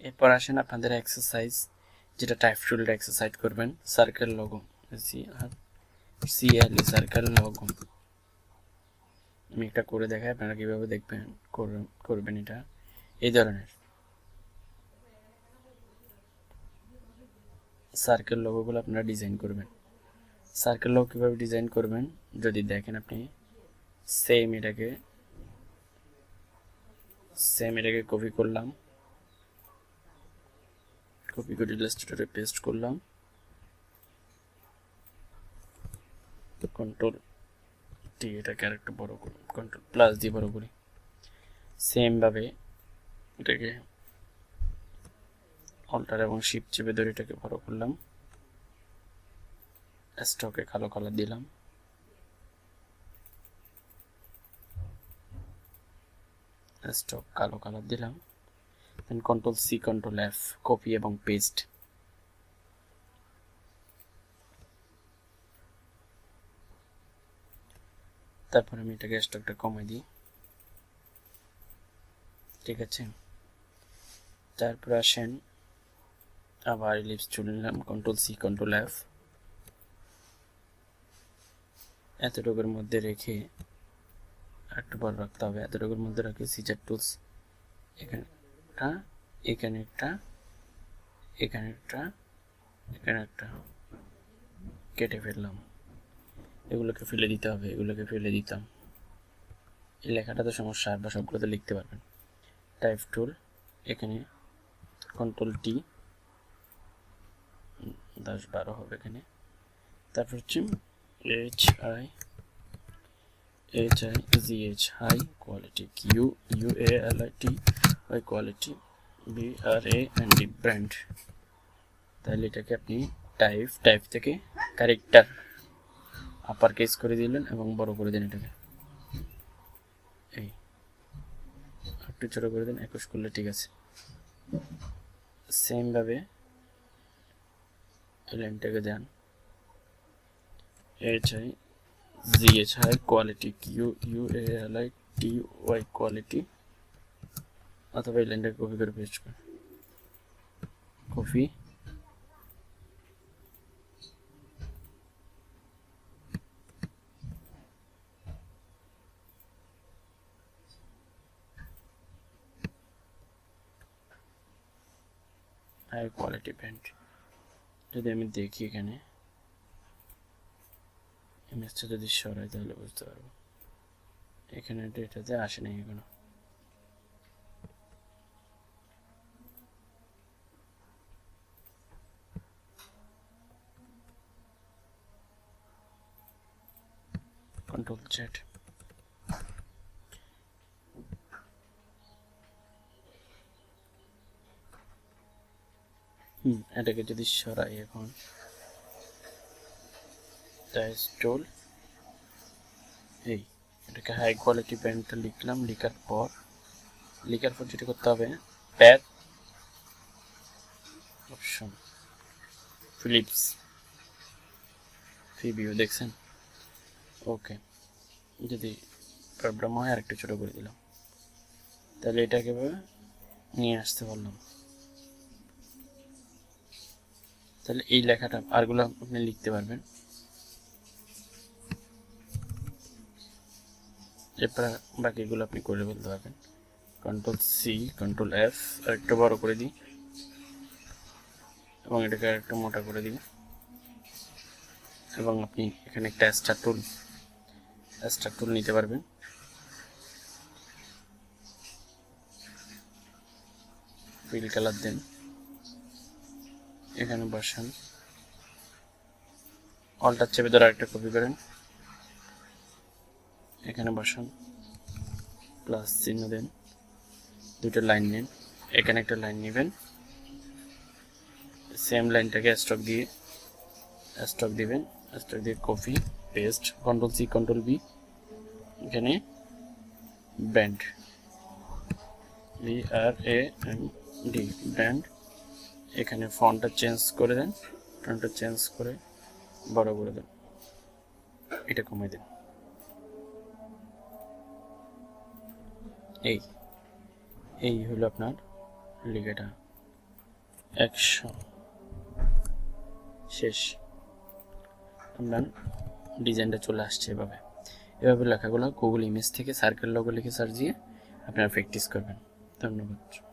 এরপর আসেন আপনাদের এক্সারসাইজ যেটা টাইপ টুলটা এক্সারসাইজ করবেন circle logo C R C L circle logo আমি একটা করে দেখাই, আপনারা কীভাবে দেখবেন, করবেন এটা। এই ধরনের। সার্কেল লোগোগুলো আপনারা ডিজাইন করবেন। সার্কেল লোগো কীভাবে ডিজাইন করবেন, যদি দেখেন আপনি সেম এটাকে সেম এটাকে কপি করলাম। কপি করে ইলাস্ট্রেটরে পেস্ট করলাম। তো কন্ট্রোল টি এটাকে আরেকটু বড় করি কন্ট্রোল প্লাস দিয়ে বড় করি। সেমভাবে এটাকে অল্টার এবং শিপ চেপে ধরে এটাকে বড় করলাম। স্টকে কালো কালার দিলাম। স্টক কালো কালার দিলাম। Then control C control F copy এবং পেস্ট তারপর আমি এটাকে স্টকটা কমাই দিই। ঠিক আছে? তারপর আসেন, আবার লিপস চলে নিলাম কন্ট্রোল সি কন্ট্রোল এফ এতটুকুর মধ্যে রেখে একটু বড় রাখতে হবে। এতটুকুর মধ্যে রাখি সিজার টুলস এখানে একটা, এখানে একটা এখানে একটা এখানে একটা। কেটে ফেললাম। এগুলোকে ফেলে দিতে হবে, এগুলোকে ফেলে দিতাম। এই লেখাটা তো সমস্যা বা সবগুলোতে লিখতে পারবেন। টাইপ টুল এখানে কন্ট্রোল টি দশ বারো হবে এখানে। তারপর হচ্ছে H I H I G H high quality Q U A L I T high quality B R A N D brand তাহলে এটাকে আপনি টাইপ টাইপ থেকে ক্যারেক্টার আপার কেস করে দিলেন এবং বড় করে দিন এটাকে। এই। একটু ছোট করে দিন, একুশ করলে ঠিক আছে। সেমভাবে লাইনটাকে দেন। H I G H I quality Q U A L I T Y quality অথবা এই লাইনটাকে কপি করে পেস্ট করেন কপি হাই কোয়ালিটি প্যান্ট যদি আমি দেখি এখানে ইমেজটা যদি সরাই তাহলে বুঝতে পারব। এখানে তো এটাতে আসে নাই এখনও। কন্ট্রোল চ্যাট হুম, এটাকে যদি সরাই এখন। স্টোল। এই, এটাকে হাই কোয়ালিটি প্যান্টটা লিখলাম, লিখার পর লিখার পর যেটা করতে হবে প্যাড অপশন ফিলিপস ফিবিও দেখছেন? ওকে। যদি প্রবলেম হয় আরেকটু ছোটো করে দিলাম। তাহলে এটাকে নিয়ে আসতে পারলাম। তাহলে এই লেখাটা আরগুলো আপনি লিখতে পারবেন। এরপর বাকিগুলো আপনি করে ফেলতে পারবেন। কন্ট্রোল সি কন্ট্রোল এফ আরেকটু বড় করে দিই। এবং এটাকে আরেকটু মোটা করে দিই। এবং আপনি এখানে একটা স্টার টুল স্টার টুল নিতে পারবেন। ফিল কালার দেন। এখানে বসান। অলটার চেপে ধরে আরেকটা কপি করেন। এখানে বসান। প্লাস চিহ্ন দেন। দুটো লাইন নিন। এখানে একটা লাইন নেবেন। সেম লাইনটাকে স্টক দিয়ে স্টক দিবেন স্টক দিয়ে copy paste control C control B এখানে brand B R A D brand এখানে ফন্টটা চেঞ্জ করে দেন, ফন্টটা চেঞ্জ করে বড় করে দেন, এটা কমিয়ে দেন। এই এই হলো আপনার লেখাটা। একশো। শেষ। আপনার ডিজাইনটা চলে আসছে এভাবে। এভাবে লেখাগুলো গুগল ইমেজ থেকে সার্কেল লগো লিখে সার্চ দিয়ে আপনারা প্র্যাকটিস করবেন। ধন্যবাদ।